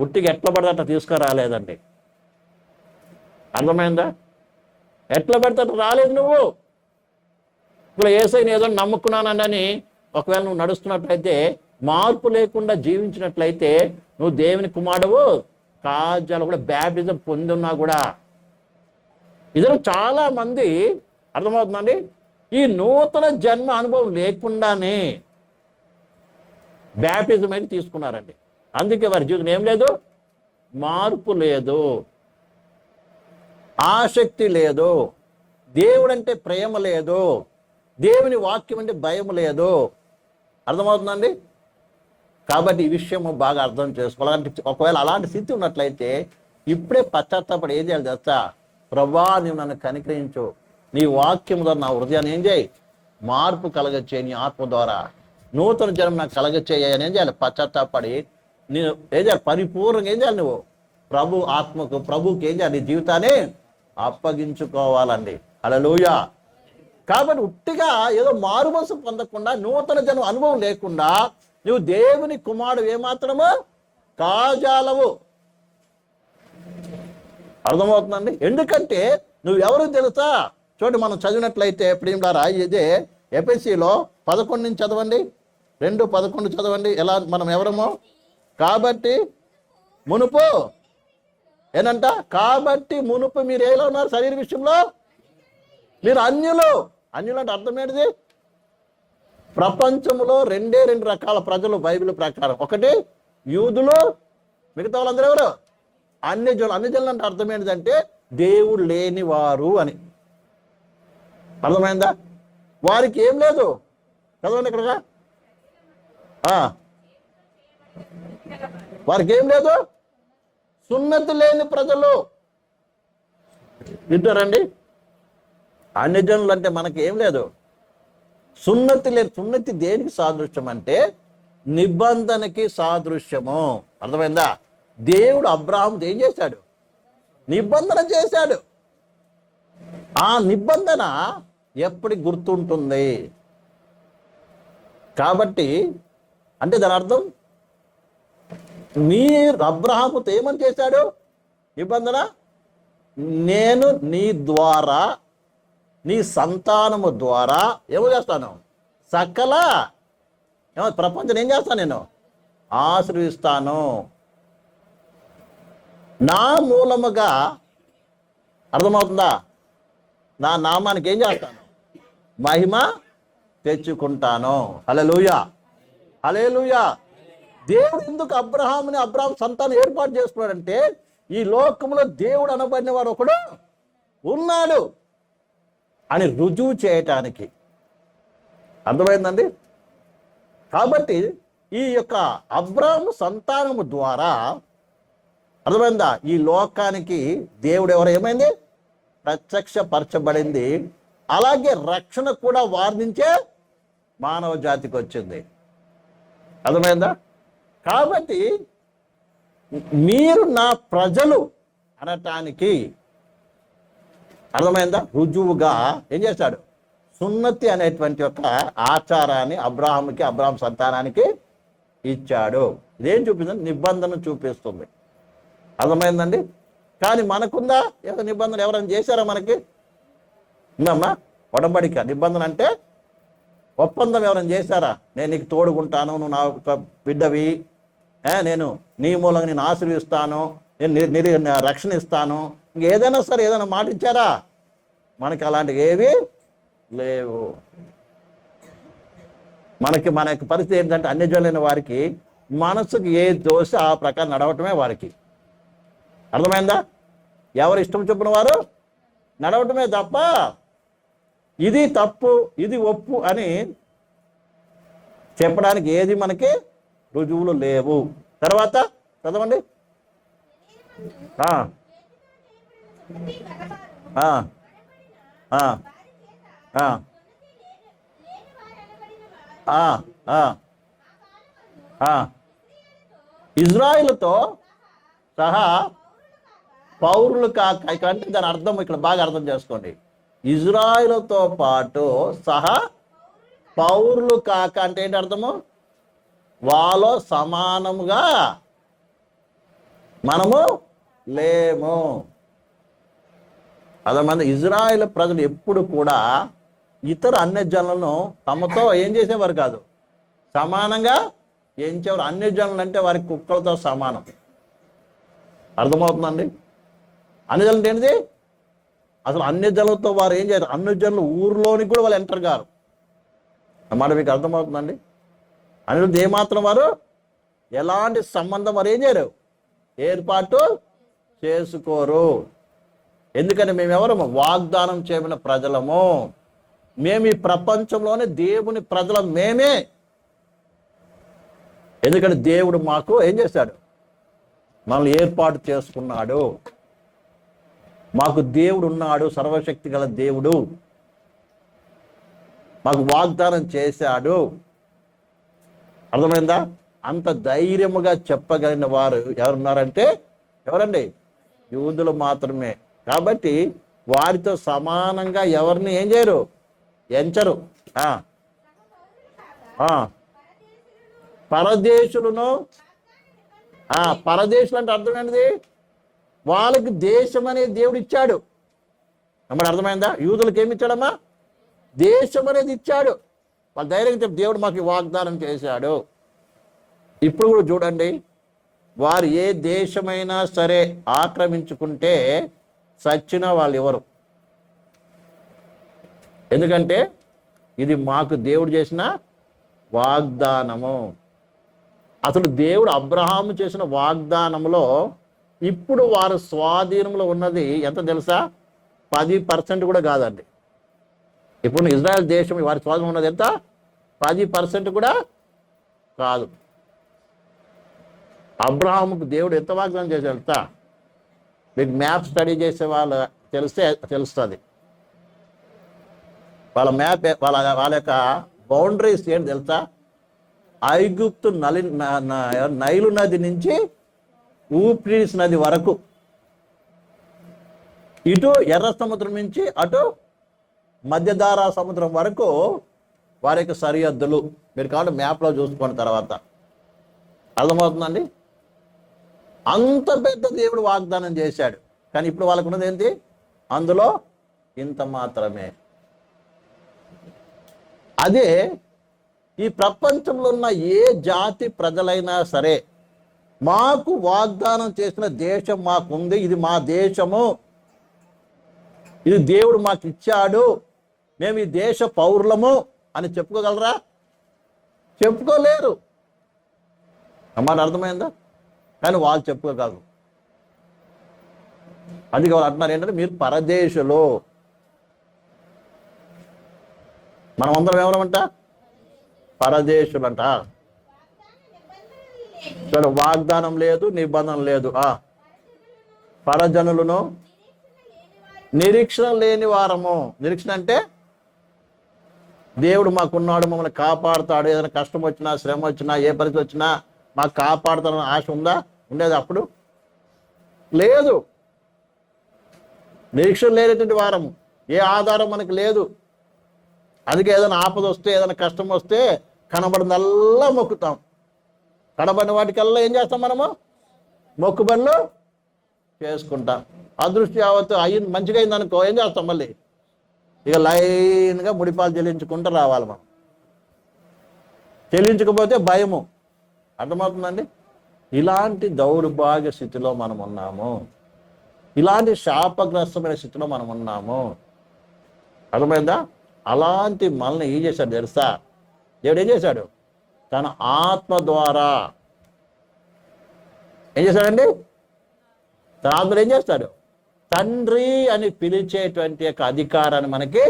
గుట్టికి ఎట్లా పడితే అట్లా తీసుకురాలేదండి. అర్థమైందా? ఎట్లా పడితే అట్లా రాలేదు నువ్వు. ఇప్పుడు ఏసైని ఏదో నమ్ముకున్నానని ఒకవేళ నువ్వు నడుస్తున్నట్లయితే మార్పు లేకుండా జీవించినట్లయితే నువ్వు దేవుని కుమారుడు కాజాలు కూడా బ్యాప్టిజం పొందున్నా కూడా. ఇద్దరు చాలా మంది అర్థమవుతుందండి? ఈ నూతన జన్మ అనుభవం లేకుండానే బ్యాప్టిజం అయితే తీసుకున్నారండి. అందుకే వారి జీవితం ఏం లేదు? మార్పు లేదు. ఆసక్తి లేదు. దేవుడంటే ప్రేమ లేదు. దేవుని వాక్యం అంటే భయం లేదు. అర్థమవుతుందండి? కాబట్టి ఈ విషయం బాగా అర్థం చేసుకోవాలి. ఒకవేళ అలాంటి స్థితి ఉన్నట్లయితే ఇప్పుడే పశ్చాత్తాపడి ఏం చేయాలి తెలుసా? ప్రభా నువ్వు నన్ను కనికరించు. నీ వాక్యం ద్వారా నా హృదయాన్ని ఏం చేయి? మార్పు కలగచ్చే నీ ఆత్మ ద్వారా. నూతన జన్మ నాకు కలగచ్చేయని ఏం చేయాలి? పశ్చాత్తాపడి నేను ఏం చేయాలి? పరిపూర్ణంగా ఏం చేయాలి నువ్వు? ప్రభు ఆత్మకు ప్రభుకి ఏం చేయాలి? నీ జీవితాన్ని అప్పగించుకోవాలండి. అలలోయ కాబట్టి ఉట్టిగా ఏదో మారుమనసు పొందకుండా నూతన జనం అనుభవం లేకుండా నువ్వు దేవుని కుమారుడు ఏమాత్రము? కాజాలవు. అర్థమవుతుందండి? ఎందుకంటే నువ్వు ఎవరు తెలుసా? చూడండి మనం చదివినట్లయితే ప్రియులారా ఇదే ఎపిసిలో పదకొండు నుంచి చదవండి. రెండు పదకొండు చదవండి. ఎలా మనం ఎవరమో? కాబట్టి మునుపు ఏనంట? కాబట్టి మునుపు మీరు ఏలో ఉన్నారు శరీర విషయంలో? మీరు అన్యులు. అన్యులు అంటే అర్థం ఏంటిది? ప్రపంచంలో రెండే రెండు రకాల ప్రజలు బైబిల్ ప్రకారం. ఒకటి యూదులు మిగతా వాళ్ళందరూ ఎవరు? అన్ని జనులు అన్ని జనులు అంటే అర్థం ఏంటిదంటే దేవుడు లేని వారు అని. అర్థమైందా? వారికి ఏం లేదు. చదవండి ఇక్కడ ఆ. వారికి ఏం లేదు? సున్నతి లేని ప్రజలు. వింటారండి అన్యజనులు అంటే మనకి ఏం లేదు. సున్నతి లేదు సున్నతి దేనికి సాదృశ్యం అంటే నిబంధనకి సాదృశ్యము. అర్థమైందా? దేవుడు అబ్రాహం ఏం చేశాడు? నిబంధన చేశాడు. ఆ నిబంధన ఎప్పటికి గుర్తుంటుంది? కాబట్టి అంటే దాని అర్థం నీ అబ్రహాముతో ఏమని చేశాడు? నిబంధన? నేను నీ ద్వారా నీ సంతానము ద్వారా ఏమో చేస్తాను? సకల ఏమో ప్రపంచం ఏం చేస్తాను నేను? ఆశ్రయిస్తాను. నా మూలముగా అర్థమవుతుందా? నా నామానికి ఏం చేస్తాను? మహిమ తెచ్చుకుంటాను. హలలుయ హలేలుయ దేవుడు ఎందుకు అబ్రహాముని అబ్రహాం సంతానం ఏర్పాటు చేసుకున్నాడంటే ఈ లోకంలో దేవుడు అనబడిన వాడు ఒకడు ఉన్నాడు అని రుజువు చేయటానికి. అర్థమైందండి? కాబట్టి ఈ యొక్క అబ్రాహ్ము సంతానము ద్వారా అర్థమైందా? ఈ లోకానికి దేవుడు ఎవరు? ఏమైంది? ప్రత్యక్షపరచబడింది. అలాగే రక్షణ కూడా వార్నించే మానవ జాతికి వచ్చింది. అర్థమైందా? కాబట్టి మీరు నా ప్రజలు అనటానికి అర్థమైందా? రుజువుగా ఏం చేశాడు సున్నతి అనేటువంటి యొక్క ఆచారాన్ని అబ్రాహంకి అబ్రాహం సంతానానికి ఇచ్చాడు. ఇదేం చూపిస్తుంది? నిబంధన చూపిస్తుంది. అర్థమైందండి? కానీ మనకుందా? ఏదో నిబంధన ఎవరైనా చేశారా మనకి? ఉందమ్మా ఒడంబడిక. నిబంధన అంటే ఒప్పందం ఎవరైనా చేశారా? నేను నీకు తోడుకుంటాను నువ్వు నా యొక్క బిడ్డవి. నేను నీ మూలంగా నేను ఆశీర్విస్తాను నేను ని- నిరి రక్షణ ఇస్తాను. ఇంకేదైనా సరే ఏదైనా మాట ఇచ్చారా మనకి అలాంటివి ఏవి లేవు. మనకి మన యొక్క పరిస్థితి ఏంటంటే అన్ని జనులైన వారికి మనసుకు ఏ దోశ ఆ ప్రకారం నడవటమే వారికి. అర్థమైందా? ఎవరు ఇష్టం చెప్పిన వారు నడవటమే తప్ప ఇది తప్పు ఇది ఒప్పు అని చెప్పడానికి ఏది మనకి రుజువులు లేవు. తర్వాత చదవండి. ఇజ్రాయిల్తో సహా పౌరులు కాక ఇక అంటే దాని అర్థం ఇక్కడ బాగా అర్థం చేసుకోండి. ఇజ్రాయిల్తో పాటు సహా పౌరులు కాక అంటే ఏంటి అర్థము? వాళ్ళు సమానముగా మనము లేము. అదమంది ఇజ్రాయెల్ ప్రజలు ఎప్పుడు కూడా ఇతర అన్య జనులను తమతో ఏం చేసేవారు కాదు. సమానంగా ఎంచేవారు అన్య జనులు అంటే వారి కుక్కలతో సమానం. అర్థమవుతుందండి? అన్ని జనులు ఏంటిది? అసలు అన్ని జనులతో వారు ఏం చేయరు అన్ని జనులు ఊర్లోనికి కూడా వాళ్ళు ఎంటర్ కారు. అన్నమాట మీకు అర్థమవుతుందండి? అనిరుద్ధ ఏమాత్రం వారు ఎలాంటి సంబంధం వారు ఏం చేయరు? ఏర్పాటు చేసుకోరు. ఎందుకని మేము వాగ్దానం చేయబడిన ప్రజలము. మేము ఈ ప్రపంచంలోనే దేవుని ప్రజల మేమే. ఎందుకంటే దేవుడు మాకు ఏం చేశాడు? మనల్ని ఏర్పాటు చేసుకున్నాడు. మాకు దేవుడు ఉన్నాడు సర్వశక్తి గల దేవుడు. మాకు వాగ్దానం చేశాడు. అర్థమైందా? అంత ధైర్యముగా చెప్పగలిగిన వారు ఎవరున్నారంటే ఎవరండి? యూదులు మాత్రమే. కాబట్టి వారితో సమానంగా ఎవరిని ఏం చేయరు? ఎంచరు. ఆ. పరదేశులను ఆ పరదేశులు అంటే అర్థం ఏంటిది? వాళ్ళకి దేశం అనే దేవుడు ఇచ్చాడు. అమ్మడు అర్థమైందా? యూదులకు ఏమి ఇచ్చాడమ్మా? దేశం అనేది ఇచ్చాడు. వాళ్ళు ధైర్యంగా చెప్పి దేవుడు మాకు వాగ్దానం చేశాడు. ఇప్పుడు కూడా చూడండి వారు ఏ దేశమైనా సరే ఆక్రమించుకుంటే సచ్చిన వాళ్ళు ఎవరు? ఎందుకంటే ఇది మాకు దేవుడు చేసిన వాగ్దానము. అసలు దేవుడు అబ్రహాము చేసిన వాగ్దానంలో ఇప్పుడు వారు స్వాధీనంలో ఉన్నది ఎంత తెలుసా? పది పర్సెంట్ కూడా కాదండి. ఇప్పుడు ఇజ్రాయెల్ దేశం వారి స్వాధీనం ఉన్నది ఎంత? పది పర్సెంట్ కూడా కాదు. అబ్రహాముకు దేవుడు ఎంత వాగ్దానం చేశాడు వెళ్తా మీకు మ్యాప్ స్టడీ చేసే వాళ్ళు తెలిస్తే తెలుస్తుంది. వాళ్ళ మ్యాప్ వాళ్ళ వాళ్ళ యొక్క బౌండరీస్ ఏంటి తెలుసా? ఐగుప్తు నలి నైలు నది నుంచి ఊప్రీస్ నది వరకు. ఇటు ఎర్ర సముద్రం నుంచి అటు మధ్యధారా సముద్రం వరకు వారి యొక్క సరిహద్దులు. మీరు కావాలి మ్యాప్లో చూసుకున్న తర్వాత. అర్థమవుతుందండి? అంత పెద్ద దేవుడు వాగ్దానం చేశాడు. కానీ ఇప్పుడు వాళ్ళకు ఉన్నది ఏంటి? అందులో ఇంత మాత్రమే. అదే ఈ ప్రపంచంలో ఉన్న ఏ జాతి ప్రజలైనా సరే మాకు వాగ్దానం చేసిన దేశం మాకుంది ఇది మా దేశము. ఇది దేవుడు మాకు ఇచ్చాడు మేము ఈ దేశ పౌరులము అని చెప్పుకోగలరా? చెప్పుకోలేరు. అమ్మాట అర్థమైందా? కానీ వాళ్ళు చెప్పుకోగలరు. అందుకే వాళ్ళు అంటున్నారు ఏంటంటే మీరు పరదేశులు. మనం అందరం ఏమన్నామంట పరదేశులంట. ఇక్కడ వాగ్దానం లేదు నిబంధన లేదు. ఆ. పరజనులను నిరీక్షణ లేని వారము. నిరీక్షణ అంటే దేవుడు మాకున్నాడు మమ్మల్ని కాపాడుతాడు. ఏదైనా కష్టం వచ్చినా శ్రమ వచ్చినా ఏ పరిస్థితి వచ్చినా మాకు కాపాడుతాడని ఆశ ఉందా? ఉండేది అప్పుడు. లేదు. నిరీక్షణ లేనటువంటి వారము. ఏ ఆధారం మనకు లేదు. అందుకే ఏదైనా ఆపద వస్తే ఏదైనా కష్టం వస్తే కనబడినల్లా మొక్కుతాం. కనబడిన వాటికల్లా ఏం చేస్తాం మనము? మొక్కుబడులు చేసుకుంటాం. అదృష్టి యావత్తు అయ్యింది మంచిగా అయింది అనుకో ఏం చేస్తాం మళ్ళీ? ఇక లైన్గా ముడిపాలు చెల్లించుకుంటూ రావాలి మనం. చెల్లించకపోతే భయము. అర్థమవుతుందండి? ఇలాంటి దౌర్భాగ్య స్థితిలో మనం ఉన్నాము. ఇలాంటి శాపగ్రస్తమైన స్థితిలో మనం ఉన్నాము. అర్థమైందా? అలాంటి మనల్ని ఏం చేశాడు తెలుసా? దేవుడు ఏం చేశాడు? తన ఆత్మ ద్వారా. ఏం చేశాడండి తన ఆత్మలు ఏం చేస్తాడు? తండ్రి అని పిలిచేటువంటి యొక్క అధికారాన్ని మనకి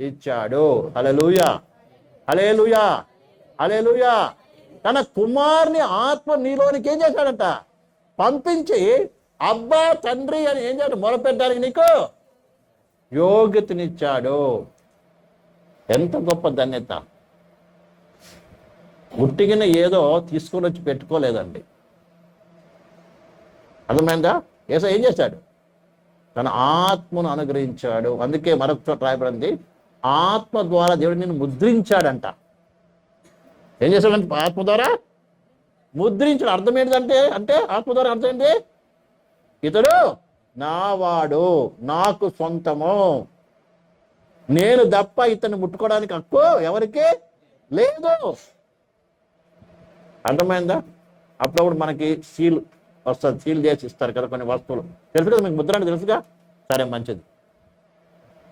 ఇచ్చాడు. హలలుయా హలేలుయా హలేలుయా తన కుమార్ని ఆత్మ నీలోనికి ఏం చేశాడంట? పంపించి అబ్బా తండ్రి అని ఏం చేయాలి మొదలుపెట్టడానికి నీకు యోగ్యతనిచ్చాడు. ఎంత గొప్ప ధన్యత. ఉట్టిగిన ఏదో తీసుకొని వచ్చి పెట్టుకోలేదండి. అర్థమైందా? ఏసో ఏం చేశాడు? తన ఆత్మను అనుగ్రహించాడు. అందుకే మరొక చోట రాయబడింది ఆత్మ ద్వారా దేవుడు నిన్ను ముద్రించాడంట. ఏం చేశాడంటే ఆత్మ ద్వారా? ముద్రించడం. అర్థం ఏంటంటే అంటే ఆత్మ ద్వారా అర్థం ఏంటి ఇతడు నావాడు నాకు సొంతము. నేను తప్ప ఇతను ముట్టుకోవడానికి హక్కు ఎవరికి? లేదు. అర్థమైందా? అప్పుడప్పుడు మనకి సీల్ వస్తుంది సీల్ చేసి ఇస్తారు కదా కొన్ని వస్తువులు. తెలుసు కదా మీకు ముద్ర అంటే తెలుసుగా? సరే మంచిది.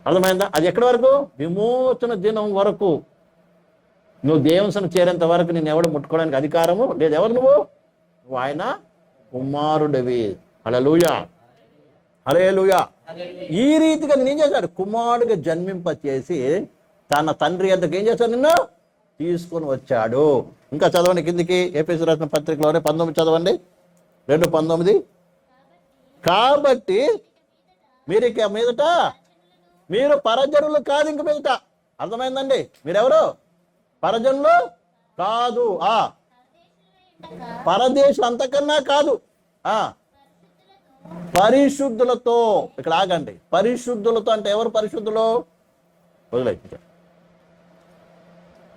అర్థమైందా? అది ఎక్కడి వరకు? విమోచన దినం వరకు. నువ్వు దేవంశను చేరేంత వరకు నేను ఎవడు ముట్టుకోవడానికి అధికారము లేదు. ఎవరు నువ్వు? నువ్వు ఆయన కుమారుడివి. అలలుయా అరే లూయా ఈ రీతిగా నేను ఏం చేశాడు కుమారుడిగా జన్మింప చేసి తన తండ్రి ఎంతకు ఏం చేశాడు నిన్ను? తీసుకొని వచ్చాడు. ఇంకా చదవండి కిందికి. ఏపీసీ రాసిన పత్రికలోనే పంతొమ్మిది చదవండి. రెండు పంతొమ్మిది. కాబట్టి మీరు ఇక మీదట మీరు పరజనులు కాదు ఇంక మీదట. అర్థమైందండి? మీరెవరు? పరజనులు కాదు. ఆ. పరదేశం అంతకన్నా కాదు. ఆ. పరిశుద్ధులతో. ఇక్కడ ఆగండి. పరిశుద్ధులతో అంటే ఎవరు పరిశుద్ధులు? వదిలే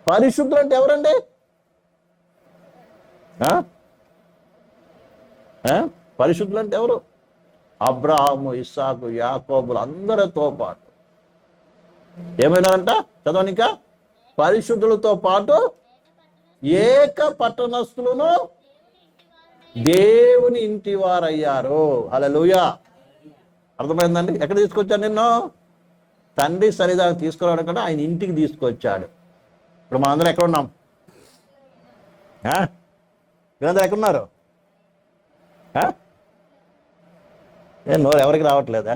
పరిశుద్ధులు అంటే ఎవరండి? పరిశుద్ధులు అంటే ఎవరు? అబ్రహాము ఇస్సాకు యాకోబులు అందరితో పాటు. ఏమైనారంట? చదవని ఇంకా. పరిశుద్ధులతో పాటు ఏక పట్టణస్తులను దేవుని ఇంటి వారయ్యారు. అలలుయా అర్థమైందండి? ఎక్కడ తీసుకొచ్చాను నిన్ను? తండ్రి సరిదాకా తీసుకురావడం కంటే ఆయన ఇంటికి తీసుకొచ్చాడు. ఇప్పుడు మా ఎక్కడ ఉన్నాం? ఆ? ఎక్కడున్నారు? ఆ? ఏ నోరు ఎవరికి రావట్లేదా?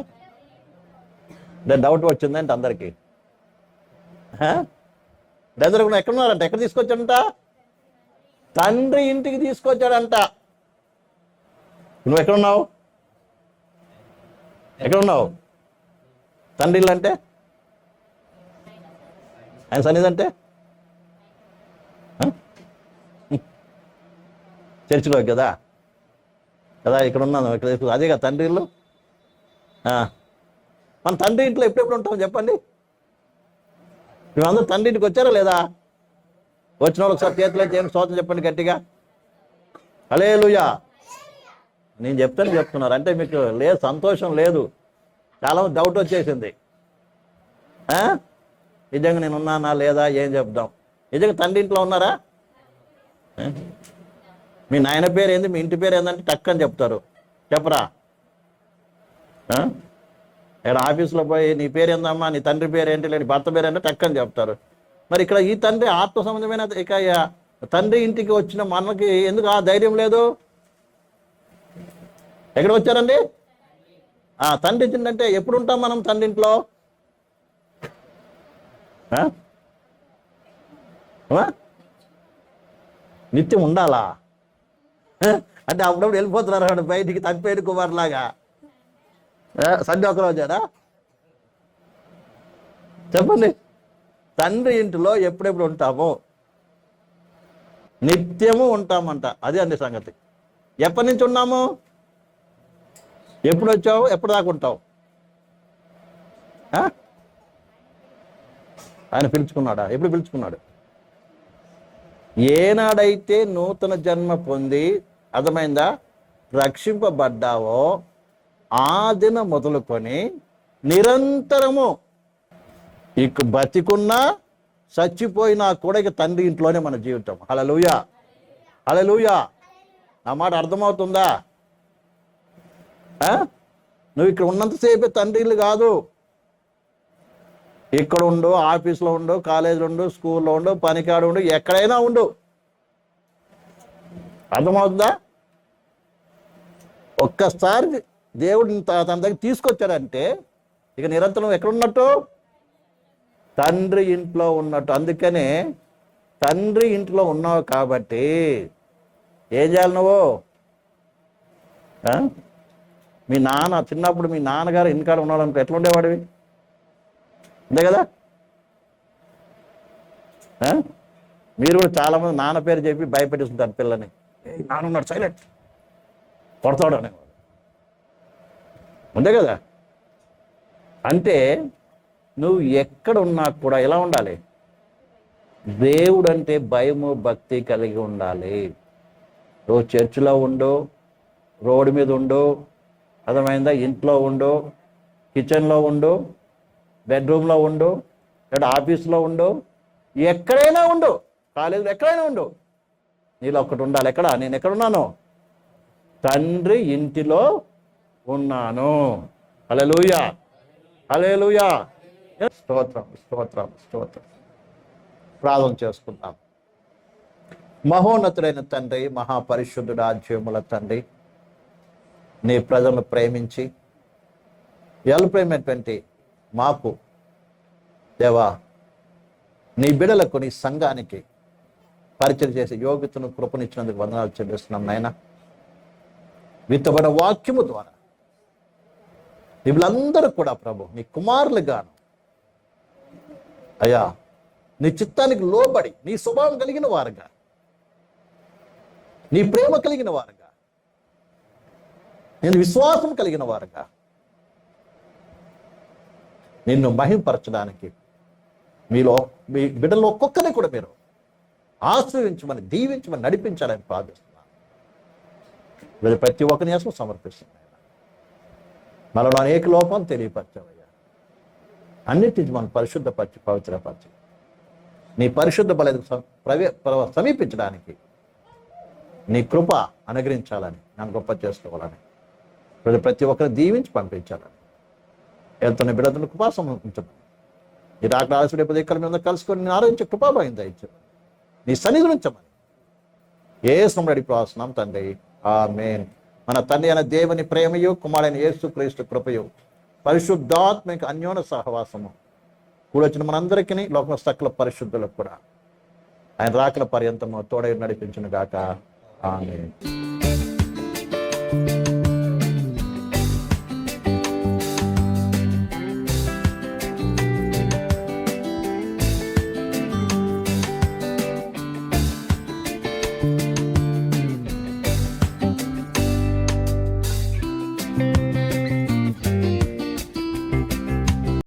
అంటే డౌట్ వచ్చిందంటే అందరికి. అందరూ ఎక్కడున్నారంట? ఎక్కడ తీసుకొచ్చాడంట? తండ్రి ఇంటికి తీసుకొచ్చాడంట. నువ్వు ఎక్కడున్నావు? ఎక్కడున్నావు? తండ్రి ఇల్లు అంటే ఆయన సన్నిధి అంటే? చర్చిలో కదా? కదా ఇక్కడ ఉన్నాను ఇక్కడ తీసుకు- అదే కదా తండ్రి ఇల్లు? ఆ. మన తండ్రి ఇంట్లో ఎప్పుడెప్పుడు ఉంటాం చెప్పండి? మేమందరూ తండ్రి ఇంటికి వచ్చారా లేదా? వచ్చిన వాళ్ళు ఒకసారి చేతిలో ఏం స్తోత్రం చెప్పండి గట్టిగా. అలే నేను చెప్తాను చెప్తున్నారు. అంటే మీకు లేదు సంతోషం లేదు. చాలా డౌట్ వచ్చేసింది. ఆ? నిజంగా నేను ఉన్నానా లేదా? ఏం చెప్దాం. నిజంగా తండ్రి ఇంట్లో ఉన్నారా? మీ నాయన పేరు ఏంది? మీ ఇంటి పేరు ఏందంటే టక్ అని చెప్తారు. చెప్పరా? ఇక్కడ ఆఫీస్లో పోయి నీ పేరు ఏందమ్మా? నీ తండ్రి పేరు ఏంటి? లేని భర్త పేరు ఏంటో టక్ అని చెప్తారు. మరి ఇక్కడ ఈ తండ్రి ఆత్మ సంబంధమైన ఇక తండ్రి ఇంటికి వచ్చిన మనకి ఎందుకు ఆ ధైర్యం లేదు? ఎక్కడ వచ్చారండి? ఆ తండ్రి ఇచ్చిందంటే ఎప్పుడు ఉంటాం మనం తండ్రి ఇంట్లో? నిత్యం ఉండాలా? అంటే అప్పుడప్పుడు వెళ్ళిపోతున్నారు అక్కడ బయటికి తప్పిపోయిన కుమారులాగా. ఆ, సండే ఒకరు చెప్పండి. తండ్రి ఇంటిలో ఎప్పుడెప్పుడు ఉంటాము? నిత్యము ఉంటామంట. అదే అండి సంగతి. ఎప్పటి నుంచి ఉన్నాము? ఎప్పుడు వచ్చావు? ఎప్పుడు దాకా ఉంటావు? ఆ? ఆయన పిలుచుకున్నాడా? ఎప్పుడు పిలుచుకున్నాడు? ఏనాడైతే నూతన జన్మ పొంది అర్థమైందా? రక్షింపబడ్డావో ఆ దిన మొదలుకొని నిరంతరము ఇక బతికున్నా చచ్చిపోయినా కూడా ఇక తండ్రి ఇంట్లోనే మన జీవితం. హలలుయా హలలుయా నా మాట అర్థమవుతుందా? ఆ? నువ్వు ఇక్కడ ఉన్నంతసేపే తండ్రి కాదు. ఇక్కడ ఉండు ఆఫీస్లో ఉండు కాలేజీలో ఉండు స్కూల్లో ఉండు పనికాడు ఉండు ఎక్కడైనా ఉండు. అర్థమవుతుందా? ఒక్కసారి దేవుడిని తన దగ్గర తీసుకొచ్చాడంటే ఇక నిరంతరం ఎక్కడున్నట్టు? తండ్రి ఇంట్లో ఉన్నట్టు. అందుకనే తండ్రి ఇంట్లో ఉన్నావు కాబట్టి ఏం చేయాలి నువ్వు? మీ నాన్న చిన్నప్పుడు మీ నాన్నగారు ఇంటికాడ ఉన్నాడు ఎట్లా ఉండేవాడివి? అంతే కదా? మీరు కూడా చాలామంది నాన్న పేరు చెప్పి భయపెట్టిస్తుంటారు పిల్లని. నానున్నాడు. సైలెంట్. కొడతాడు అనేవాడు అంతే కదా? అంటే నువ్వు ఎక్కడ ఉన్నా కూడా ఎలా ఉండాలి? దేవుడు అంటే భయము భక్తి కలిగి ఉండాలి. నువ్వు చర్చిలో ఉండు రోడ్డు మీద ఉండు అర్థమైందా? ఇంట్లో ఉండు కిచెన్లో ఉండు బెడ్రూమ్లో ఉండు లేదా ఆఫీస్లో ఉండు ఎక్కడైనా ఉండు. కాలేజీలో ఎక్కడైనా ఉండు. నీలో ఒకటి ఉండాలి. ఎక్కడ? నేను ఎక్కడున్నాను? తండ్రి ఇంటిలో ఉన్నాను. అలెలుయా అలెలుయా స్తోత్రం స్తోత్రం స్తోత్రం. ప్రార్థన చేసుకుందాం. మహోన్నతుడైన తండ్రి మహాపరిశుద్ధుడు ఆజ్యముల తండ్రి నీ ప్రజలను ప్రేమించి ఎల్ప్రేమైనటువంటి మాకు దేవా నీ బిడలకు నీ సంఘానికి పరిచయం చేసే యోగ్యతను కృపనిచ్చినందుకు వందనాలు చెల్లిస్తున్నాం నాయన. విత్తబడిన వాక్యము ద్వారా మిమ్మల్ందరూ కూడా ప్రభు నీ కుమారులుగాను అయ్యా నీ చిత్తానికి లోబడి నీ స్వభావం కలిగిన వారుగా నీ ప్రేమ కలిగిన వారుగా నేను విశ్వాసం కలిగిన వారుగా నిన్ను మహింపరచడానికి మీలో మీ బిడ్డలో ఒక్కొక్కరిని కూడా మీరు ఆశ్రయించమని దీవించమని నడిపించాలని ప్రార్థిస్తున్నాను. వీళ్ళు ప్రతి ఒక్కరిని కోసం సమర్పిస్తున్నాను మనలో అనేక లోపం తెలియపరచవయ్యా. అన్నిటిని మనం పరిశుద్ధపరిచి పవిత్రపరిచి. నీ పరిశుద్ధ బల ప్రవే ప్ర- సమీపించడానికి నీ కృప అనుగ్రహించాలని నన్ను గొప్ప చేసుకోవాలని ప్రతి- ప్రతి ఒక్కరిని దీవించి పంపించాలని. ఎంతని బిడ్డను కృపా సమర్పించమని ఈ రాక ఆలస్యం పది ఎక్కడ మీద కలుసుకొని నేను ఆరోగ్య కృపాభాయం దయచమని నీ సన్నిధి ఉంచమని ఏ సమడి ప్రాసనం తండ్రి. ఆ మేన్ మన తండ్రి అయిన దేవుని ప్రేమయు కుమారైన యేసు క్రీస్తు కృపయు. పరిశుద్ధాత్మిక అన్యోన సహవాసము. కూడొచ్చిన మనందరికీ లోకం సకల పరిశుద్ధులకు కూడా. ఆయన రాకల పర్యంతము తోడై నడిపించిన గాక ఆమె